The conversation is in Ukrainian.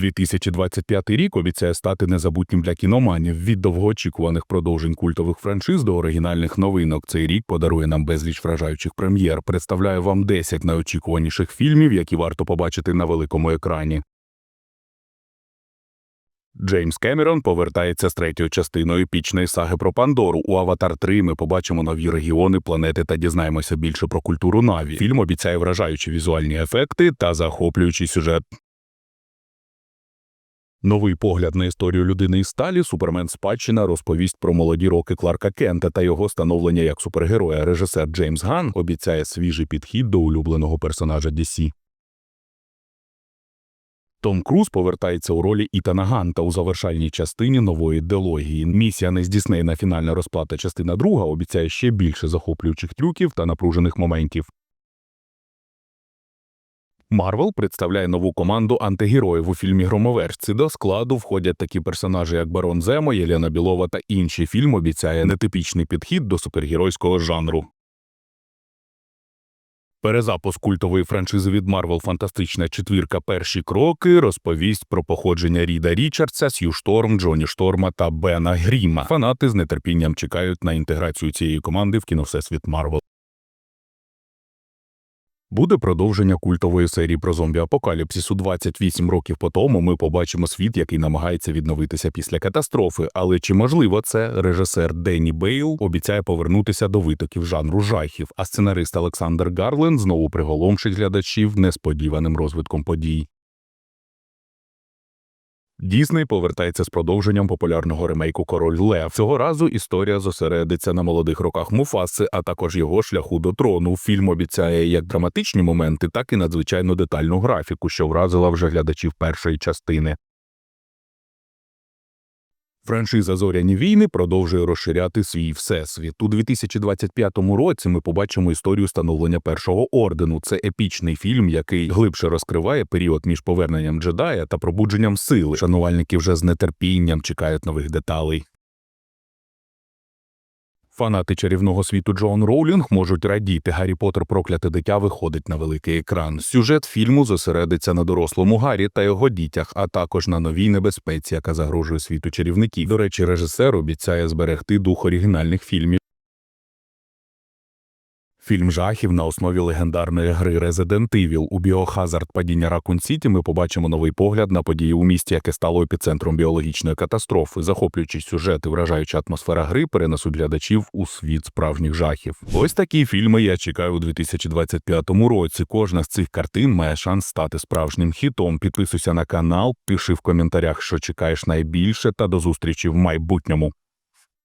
2025 рік обіцяє стати незабутнім для кіноманів. Від довгоочікуваних продовжень культових франшиз до оригінальних новинок. Цей рік подарує нам безліч вражаючих прем'єр. Представляю вам 10 найочікуваніших фільмів, які варто побачити на великому екрані. Джеймс Кемерон повертається з третьою частиною епічної саги про Пандору. У Аватар 3 ми побачимо нові регіони, планети та дізнаємося більше про культуру Наві. Фільм обіцяє вражаючі візуальні ефекти та захоплюючий сюжет. Новий погляд на історію людини із сталі Супермен Спадщина розповість про молоді роки Кларка Кента та його становлення як супергероя. Режисер Джеймс Ган обіцяє свіжий підхід до улюбленого персонажа DC. Том Круз повертається у ролі Ітана Ганта у завершальній частині нової дилогії. Місія нездійснена фінальна розплата частина друга обіцяє ще більше захоплюючих трюків та напружених моментів. Марвел представляє нову команду антигероїв у фільмі Громовержці. До складу входять такі персонажі, як Барон Земо, Єлена Білова та інші. Фільм обіцяє нетипічний підхід до супергеройського жанру. Перезапуск культової франшизи від Марвел Фантастична четвірка перші кроки розповість про походження Ріда Річардса, Сью Шторм, Джоні Шторма та Бена Гріма. Фанати з нетерпінням чекають на інтеграцію цієї команди в кіновсесвіт Марвел. Буде продовження культової серії про зомбі-апокаліпсису. 28 років по тому ми побачимо світ, який намагається відновитися після катастрофи. Але чи можливо це режисер Денні Бейл обіцяє повернутися до витоків жанру жахів, а сценарист Олександр Гарленд знову приголомшить глядачів несподіваним розвитком подій. Дісней повертається з продовженням популярного ремейку Король Лев. Цього разу історія зосередиться на молодих роках Муфаси, а також його шляху до трону. Фільм обіцяє як драматичні моменти, так і надзвичайно детальну графіку, що вразила вже глядачів першої частини. Франшиза Зоряні війни продовжує розширяти свій всесвіт. У 2025 році ми побачимо історію становлення першого ордену. Це епічний фільм, який глибше розкриває період між поверненням джедая та пробудженням сили. Шанувальники вже з нетерпінням чекають нових деталей. Фанати чарівного світу Джон Роулінг можуть радіти. Гаррі Поттер прокляте дитя виходить на великий екран. Сюжет фільму зосередиться на дорослому Гаррі та його дітях, а також на новій небезпеці, яка загрожує світу чарівників. До речі, режисер обіцяє зберегти дух оригінальних фільмів. Фільм жахів на основі легендарної гри Resident Evil. У Біохазард падіння Ракун Сіті ми побачимо новий погляд на події у місті, яке стало епіцентром біологічної катастрофи. Захоплюючий сюжет і вражаюча атмосфера гри перенесуть глядачів у світ справжніх жахів. Ось такі фільми я чекаю у 2025 році. Кожна з цих картин має шанс стати справжнім хітом. Підписуйся на канал, пиши в коментарях, що чекаєш найбільше, та до зустрічі в майбутньому.